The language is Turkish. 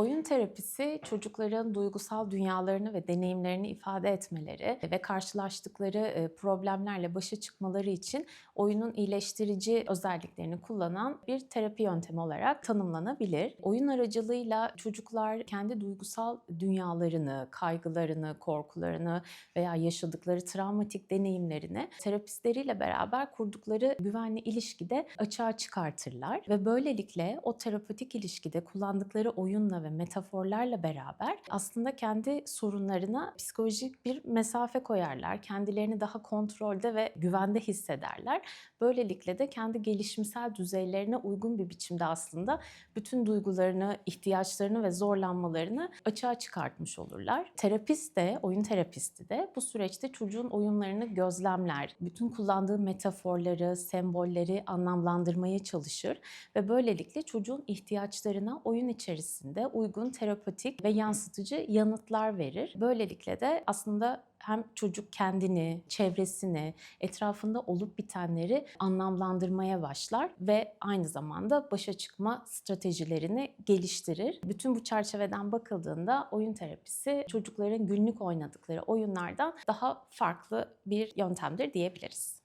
Oyun terapisi çocukların duygusal dünyalarını ve deneyimlerini ifade etmeleri ve karşılaştıkları e, problemlerle başa çıkmaları için oyunun iyileştirici özelliklerini kullanan bir terapi yöntemi olarak tanımlanabilir. Oyun aracılığıyla çocuklar kendi duygusal dünyalarını, kaygılarını, korkularını veya yaşadıkları travmatik deneyimlerini terapistleriyle beraber kurdukları güvenli ilişkide açığa çıkartırlar ve böylelikle o terapötik ilişkide kullandıkları oyunla ve metaforlarla beraber aslında kendi sorunlarına psikolojik bir mesafe koyarlar. Kendilerini daha kontrolde ve güvende hissederler. Böylelikle de kendi gelişimsel düzeylerine uygun bir biçimde aslında bütün duygularını, ihtiyaçlarını ve zorlanmalarını açığa çıkartmış olurlar. Terapist de, oyun terapisti de bu süreçte çocuğun oyunlarını gözlemler. Bütün kullandığı metaforları, sembolleri anlamlandırmaya çalışır ve böylelikle çocuğun ihtiyaçlarına oyun içerisinde uygun terapetik ve yansıtıcı yanıtlar verir. Böylelikle de aslında hem çocuk kendini, çevresini, etrafında olup bitenleri anlamlandırmaya başlar ve aynı zamanda başa çıkma stratejilerini geliştirir. Bütün bu çerçeveden bakıldığında oyun terapisi çocukların günlük oynadıkları oyunlardan daha farklı bir yöntemdir diyebiliriz.